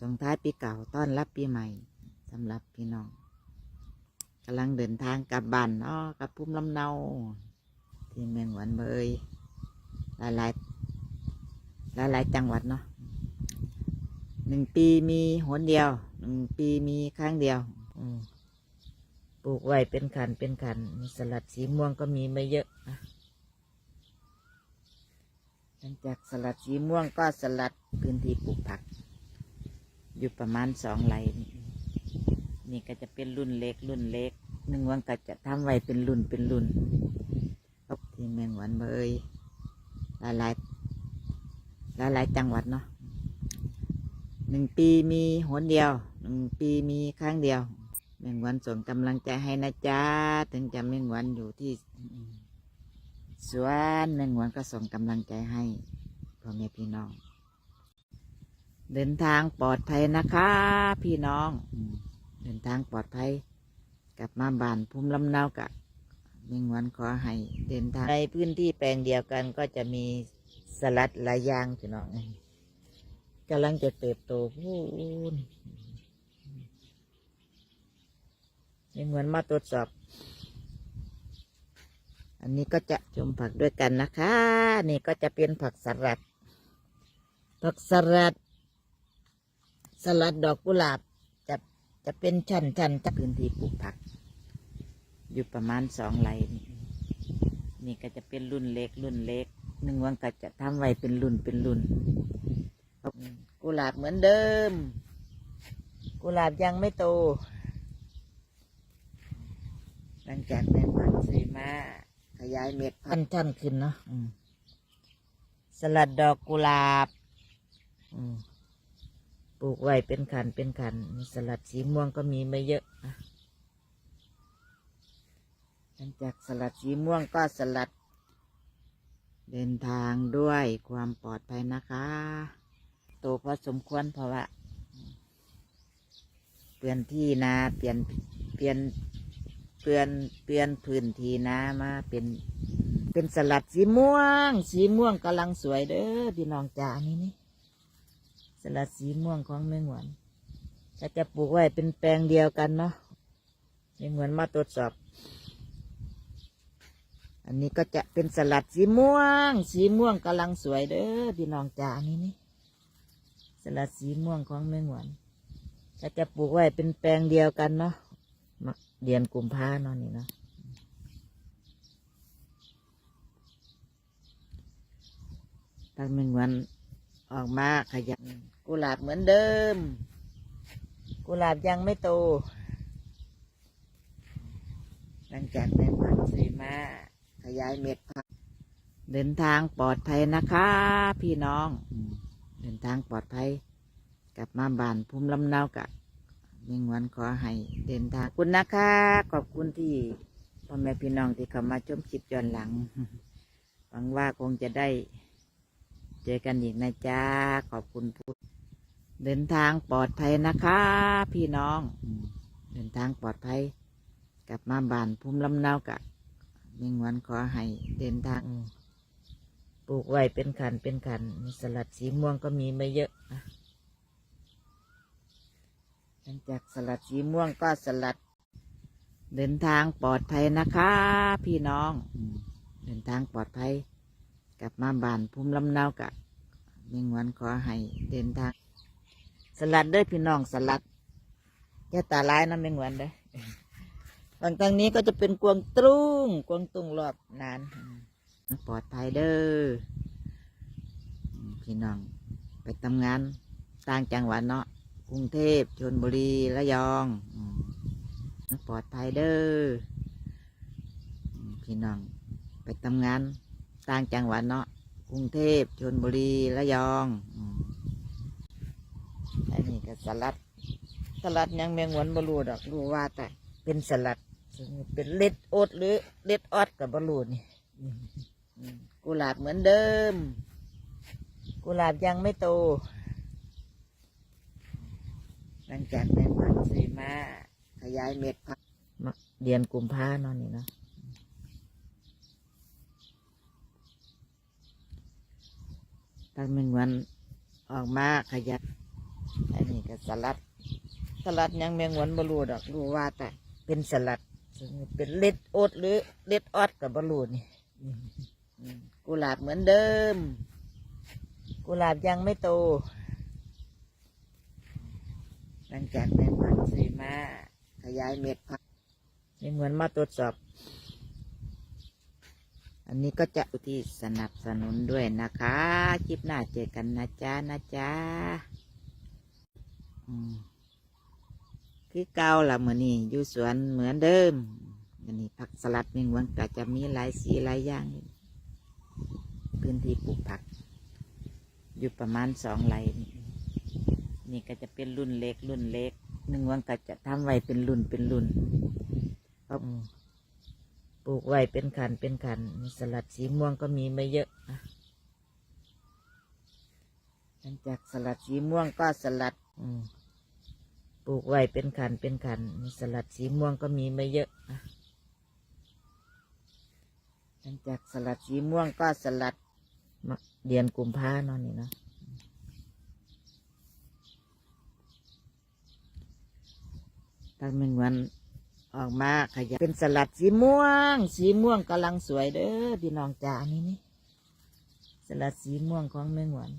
ส่งท้ายปีเก่าต้อนรับปีใหม่สำหรับพี่น้องกำลังเดินทางกลับบ้านเนาะกับภูมิลำเนา ที่เมืองหวันเบยหลายหลายหลายหลายจังหวัดเนาะหนึ่งปีมีหนเดียวหนึ่งปีมีครั้งเดียวปลูกไว้เป็นขันเป็นขันมีสลัดสีม่วงก็มีไม่เยอะหลังจากสลัดสีม่วงก็สลัดพื้นที่ปลูกผัก อยู่ประมาณสองไร่นี่ก็จะเป็นรุ่นเล็กรุ่นเล็กหนึ่งวันก็จะทำไว้เป็นรุ่นเป็นรุ่นครับที่เมืองหวันเบยหลายหลายหลายหลายจังหวัดเนาะหนึ่งปีมีหนเดียวหนึ่งปีมีครั้งเดียวเมืองหวันส่งกำลังใจให้นะจ๊ะถึงจะเมืองหวันอยู่ที่สวนแมงวันก็ส่งกำลังใจให้พ่อแม่พี่น้อง เดินทางปลอดภัยนะคะ พี่น้อง เดินทางปลอดภัย กลับมาบ้านภูมิลำเนากะแมงวันขอให้เดินทางในพื้นที่แปลงเดียวกันก็จะมีสลัดหลายอย่างพี่น้องกำลังจะเติบโตพูนแมงวันมาตรวจสอบ อันนี้ก็จะชมผักด้วยกันนะคะ นี่ก็จะเป็นผักสลัด ผักสลัด สลัดดอกกุหลาบจะจะเป็นชั้นชั้นจากพื้นที่ปลูกผัก อยู่ประมาณสองไร่นี่นี่ก็จะเป็นรุ่นเล็ก รุ่นเล็กหนึ่งวันก็จะทำไว้เป็นรุ่นเป็นรุ่นกุหลาบเหมือนเดิม กุหลาบยังไม่โต หลังจากแมงวันซื้อมาขยายเม็ดพันธุ์ท่านขึ้นเนาะสลัดดอกกุหลาบ อืม ปลูกไว้เป็นขันเป็นขันมีสลัดสีม่วงก็มีไม่เยอะนะหลังจากสลัดสีม่วงก็สลัด เดินทางด้วยความปลอดภัยนะคะโตพอสมควรเพราะว่า เปลี่ยนที่นาเปลี่ยนเปลี่ยนเปลี่ยนเปลี่ยนพื้นที่นามาเป็นเป็นสลัดสีม่วง สีม่วงกำลังสวยเด้อพี่น้องจ๋านี่นี่ ลัดสีม่วงของแมงหวนก็จะปลูกไว้เป็นแปลงเดียวกันเนาะแมงหวนมาตรวจสอบ อันนี้ก็จะเป็นสลัดสีม่วง สีม่วงกำลังสวยเด้อพี่น้องจ๋านี่นี่สลัดสีม่วงของแมงหวนก็จะปลูกไว้เป็นแปลงเดียวกันเนาะมะเดือนกุมภาเนาะนี่เนาะถ้ามันเหมือน ออกมาขยันกุหลาบเหมือนเดิม กุหลาบยังไม่โต หลังจากแมงวันซื้อมาขยายเม็ดพักเดินทางปลอดภัยนะคะ พี่น้อง เดินทางปลอดภัย กลับมาบ้านภูมิลำเนากะมิ่งวันขอให้เดินทางคุณนะคะ ขอบคุณที่พ่อแม่พี่น้องที่เข้ามาชมคลิปย้อนหลังหวังว่าคงจะได้ เจอกันอีกนะจ๊ะขอบคุณพุทธเดินทางปลอดภัยนะคะ พี่น้องอืมเดินทางปลอดภัย กลับมาบ้านภูมิลำเนากะมิ่งวันขอให้เดินทางอืมปลูกไว้เป็นขันเป็นขันมีสลัดสีม่วงก็มีไม่เยอะนะหลังจากสลัดสีม่วงก็สลัด เดินทางปลอดภัยนะคะ พี่น้องอืมเดินทางปลอดภัย กลับมาบ้านภูมิลำเนากะมิ่งวันขอให้เดินทาง สลัดเด้อพี่น้องสลัดอย่าตาลายนะมิ่งวันเด้อบางทางนี้ก็จะเป็นกวางตุ้งกวางตุ้งรอบนานปลอดภัยเด้อพี่น้องไปทำงานต่างจังหวัดเนาะกรุงเทพชนบุรีระยองปลอดภัยเด้อพี่น้องไปทำงาน ต่างจังหวัดเนาะกรุงเทพชนบุรีระยองอันนี้ก็สลัด สลัดยังเมงหวนบรูดอกรู้ว่าแต่เป็นสลัด เป็นเล็ดโอดหรือเล็ดออดกับบรูนี่กุหลาบเหมือนเดิม กุหลาบยังไม่โต หลังจากแมงวันซื้อมาขยายเม็ดพักเดือนกุมภาเนาะนี่เนาะ ถ้าแมงวันออกมาขยายอันนี้ก็สลัด สลัดยังแมงวันบรูดอกรู้ว่าแต่เป็นสลัด เป็นเล็ดโอดหรือเล็ดออดกับบรูนี่กุหลาบเหมือนเดิม กุหลาบยังไม่โต หลังจากแมงวันซื้อมาขยายเม็ดพักแมงวันมาตรวจสอบ อันนี้ก็จะอุทิศสนับสนุนด้วยนะคะ คลิปหน้าเจอกันนะจ๊ะนะจ๊ะคือเก่าละมือนี่อยู่สวนเหมือนเดิมอันนี้ผักสลัดเมงวันก็จะมีหลายสีหลายอย่างพื้นที่ปลูกผัก อยู่ประมาณสองไร่นี่นี่ก็จะเป็นรุ่นเล็กรุ่นเล็กหนึ่งวันก็จะทำไว้เป็นรุ่นเป็นรุ่นครับ ปลูกไว้เป็นขันเป็นขันมีสลัดสีม่วงก็มีไม่เยอะนะหลังจากสลัดสีม่วงก็สลัดปลูกไว้เป็นขันเป็นขันมีสลัดสีม่วงก็มีไม่เยอะนะหลังจากสลัดสีม่วงก็สลัดเดือนกุมภาเนาะนี่เนาะตั้งหนึ่งวัน ออกมาขยายเป็นสลัดสีม่วง สีม่วงกำลังสวยเด้อพี่น้องจ๋านี่นี่สลัดสีม่วงของแมงวัน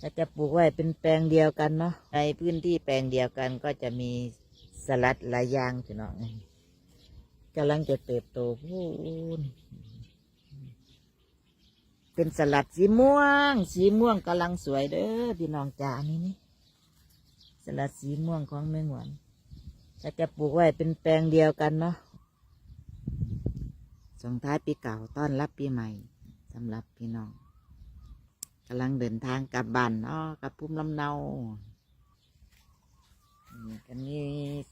ถ้าจะปลูกไว้เป็นแปลงเดียวกันเนาะในพื้นที่แปลงเดียวกันก็จะมีสลัดหลายอย่างพี่น้องกำลังจะเติบโตพูนเป็นสลัดสีม่วง สีม่วงกำลังสวยเด้อพี่น้องจ๋านี่นี่สลัดสีม่วงของแมงวัน ถ้าจะปลูกไว้เป็นแปลงเดียวกันเนาะส่งท้ายปีเก่าต้อนรับปีใหม่สำหรับพี่น้องกำลังเดินทางกลับบ้านเนาะกลับภูมิลำเนานี่ก็มี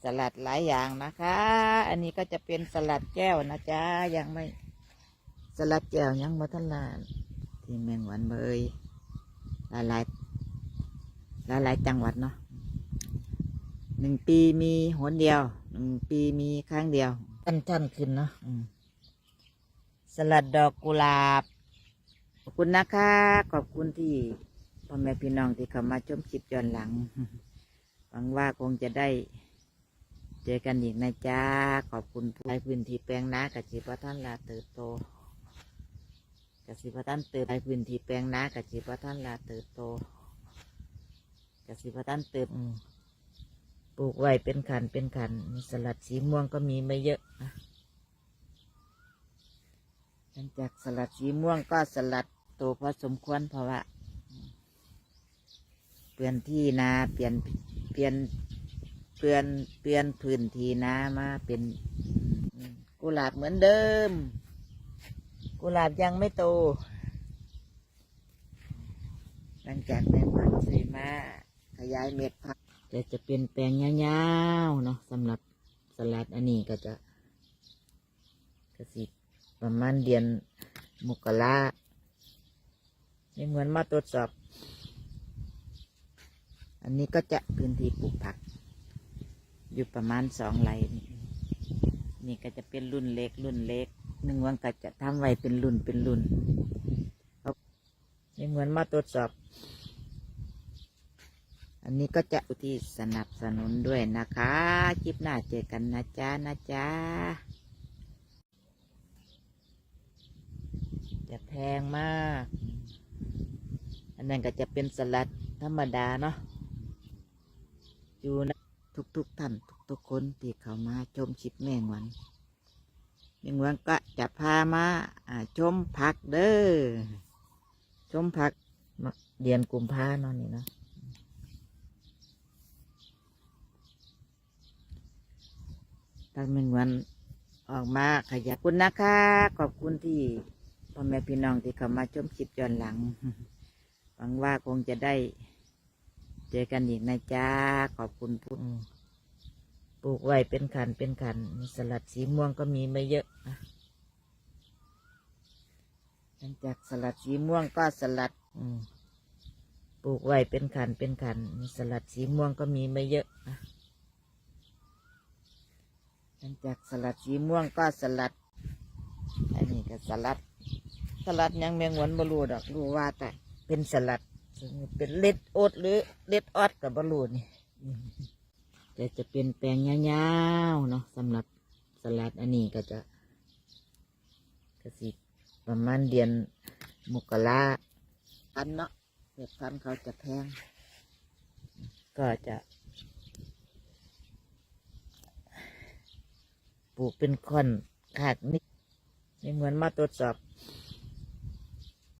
สลัดหลายอย่างนะคะ อันนี้ก็จะเป็นสลัดแก้วนะจ๊ะ ยังไม่สลัดแก้วยังมาทันลานที่เมืองหวันเบยหลายหลายหลายหลายจังหวัดเนาะ หนึ่งปีมีหนเดียว หนึ่งปีมีครั้งเดียวสั้นๆขึ้นเนาะอืมสลัดดอกกุหลาบ ขอบคุณนะคะ ขอบคุณที่พ่อแม่พี่น้องที่เข้ามาชมคลิปย้อนหลัง หวังว่าคงจะได้ เจอกันอีกนะจ๊ะ ขอบคุณผู้ใช้พื้นที่แปลงนากับจีพท่านลาเติบโตกับสิพท่านเติบใช้พื้นที่แปลงนากับจีพท่านลาเติบโตกับสิพท่านเติบอืมป ลูกไว้เป็นขันเป็นขันมีสลัดสีม่วงก็มีไม่เยอะนะหลังจากสลัดสีม่วงก็สลัดโตพอสมควรเพราะว่าเปลี่ยนที่นาเปลี่ยนเปลี่ยนเปลี่ยนเปลี่ยนพื้นที่นามาเป็นกุหลาบเหมือนเดิม กุหลาบยังไม่โต หลังจากแมงวันซื้อมาขยายเม็ดพัก จะจะเป็นแปลงยาวๆเนาะสำหรับสลัดอันนี้ก็จะกระสิประมาณเดือนมกรายังเหมือนมาตรวจสอบ อันนี้ก็จะพื้นที่ปลูกผัก อยู่ประมาณสองไร่นี่ก็จะเป็นรุ่นเล็ก รุ่นเล็กหนึ่งวันก็จะทำไว้เป็นรุ่นเป็นรุ่นครับยังเหมือนมาตรวจสอบ อันนี้ก็จะอุทิศสนับสนุนด้วยนะคะ คลิปหน้าเจอกันนะจ๊ะนะจ๊ะจะแพงมาก อันนั้นก็จะเป็นสลัดธรรมดาเนาะอยู่นะทุกๆท่านทุกๆคนที่เข้ามาชมชิปแมงวันแมงวันก็จะพามาชมผักเด้อชมผักเดือนกุมภาเนาะนี่เนาะ ตั้งหนึ่งวันออกมาขยับคุณนะคะ ขอบคุณที่พ่อแม่พี่น้องที่เข้ามาชมคลิปย้อนหลัง หวังว่าคงจะได้ เจอกันอีกนะจ๊ะขอบคุณผู้ปลูกไว้เป็นขันเป็นขันมีสลัดสีม่วงก็มีไม่เยอะนะหลังจากสลัดสีม่วงก็สลัดอืมปลูกไว้เป็นขันเป็นขันมีสลัดสีม่วงก็มีไม่เยอะนะ หลังจากสลัดสีม่วงก็สลัด อันนี้ก็สลัด สลัดยังแมงวันบรูดอกรู้ว่าแต่เป็นสลัด เป็นเล็ดโอดหรือเล็ดออดกับบอลูนี่แต่จะเป็นแปลงยาวๆเนาะสำหรับสลัดอันนี้ก็จะกสิประมาณเดือนมกราพันเนาะเห็ดพันเขาจะแพงก็จะูกเป็นค่อนขากนิดไม่เหมือนมาตรวจสอบ